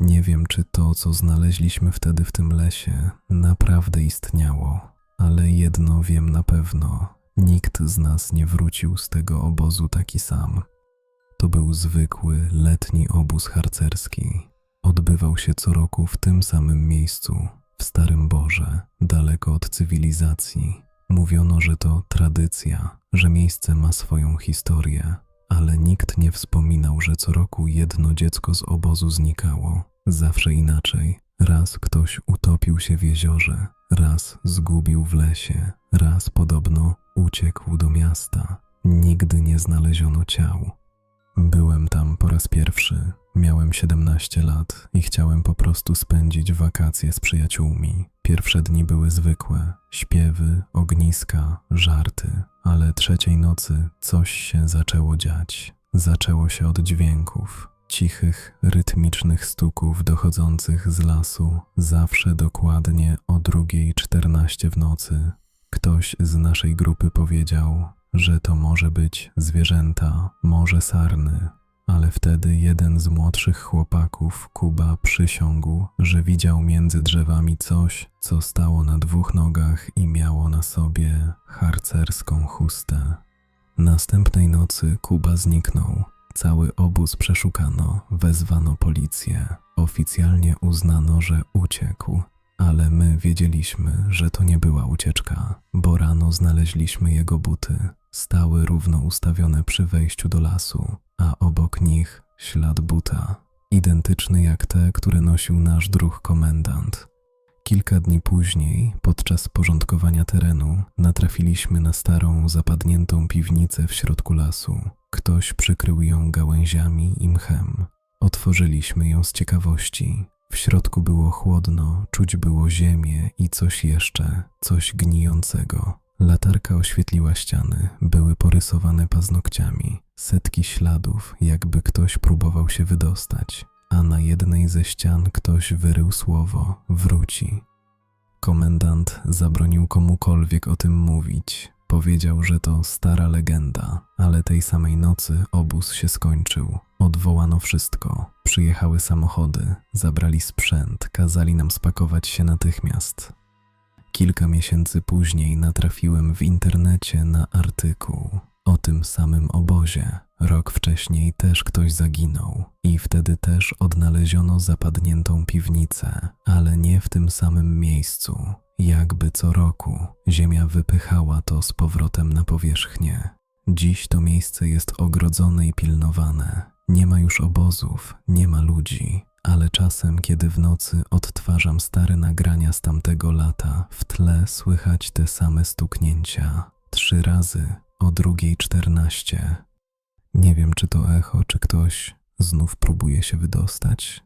Nie wiem, czy to, co znaleźliśmy wtedy w tym lesie, naprawdę istniało, ale jedno wiem na pewno: nikt z nas nie wrócił z tego obozu taki sam. To był zwykły letni obóz harcerski. Odbywał się co roku w tym samym miejscu, w Starym Borze, daleko od cywilizacji. Mówiono, że to tradycja, że miejsce ma swoją historię, ale nikt nie wspominał, że co roku jedno dziecko z obozu znikało. Zawsze inaczej. Raz ktoś utopił się w jeziorze, raz zgubił w lesie, raz podobno uciekł do miasta. Nigdy nie znaleziono ciał. Byłem tam po raz pierwszy. Miałem 17 lat i chciałem po prostu spędzić wakacje z przyjaciółmi. Pierwsze dni były zwykłe: śpiewy, ogniska, żarty, ale trzeciej nocy coś się zaczęło dziać. Zaczęło się od dźwięków, cichych, rytmicznych stuków dochodzących z lasu, zawsze dokładnie o drugiej 14 w nocy. Ktoś z naszej grupy powiedział, że to może być zwierzęta, może sarny, ale wtedy jeden z młodszych chłopaków, Kuba, przysiągł, że widział między drzewami coś, co stało na dwóch nogach i miało na sobie harcerską chustę. Następnej nocy Kuba zniknął. Cały obóz przeszukano, wezwano policję. Oficjalnie uznano, że uciekł, ale my wiedzieliśmy, że to nie była ucieczka, bo rano znaleźliśmy jego buty. Stały równo ustawione przy wejściu do lasu, a obok nich ślad buta, identyczny jak te, które nosił nasz druh komendant. Kilka dni później, podczas porządkowania terenu, natrafiliśmy na starą, zapadniętą piwnicę w środku lasu. Ktoś przykrył ją gałęziami i mchem. Otworzyliśmy ją z ciekawości. W środku było chłodno, czuć było ziemię i coś jeszcze, coś gnijącego. Latarka oświetliła ściany, były porysowane paznokciami, setki śladów, jakby ktoś próbował się wydostać, a na jednej ze ścian ktoś wyrył słowo wróci. Komendant zabronił komukolwiek o tym mówić. Powiedział, że to stara legenda, ale tej samej nocy obóz się skończył. Odwołano wszystko. Przyjechały samochody, zabrali sprzęt, kazali nam spakować się natychmiast. Kilka miesięcy później natrafiłem w internecie na artykuł tym samym obozie. Rok wcześniej też ktoś zaginął i wtedy też odnaleziono zapadniętą piwnicę, ale nie w tym samym miejscu. Jakby co roku ziemia wypychała to z powrotem na powierzchnię. Dziś to miejsce jest ogrodzone i pilnowane. Nie ma już obozów, nie ma ludzi, ale czasem, kiedy w nocy odtwarzam stare nagrania z tamtego lata, w tle słychać te same stuknięcia. Trzy razy o drugiej czternaście. Nie wiem, czy to echo, czy ktoś znów próbuje się wydostać.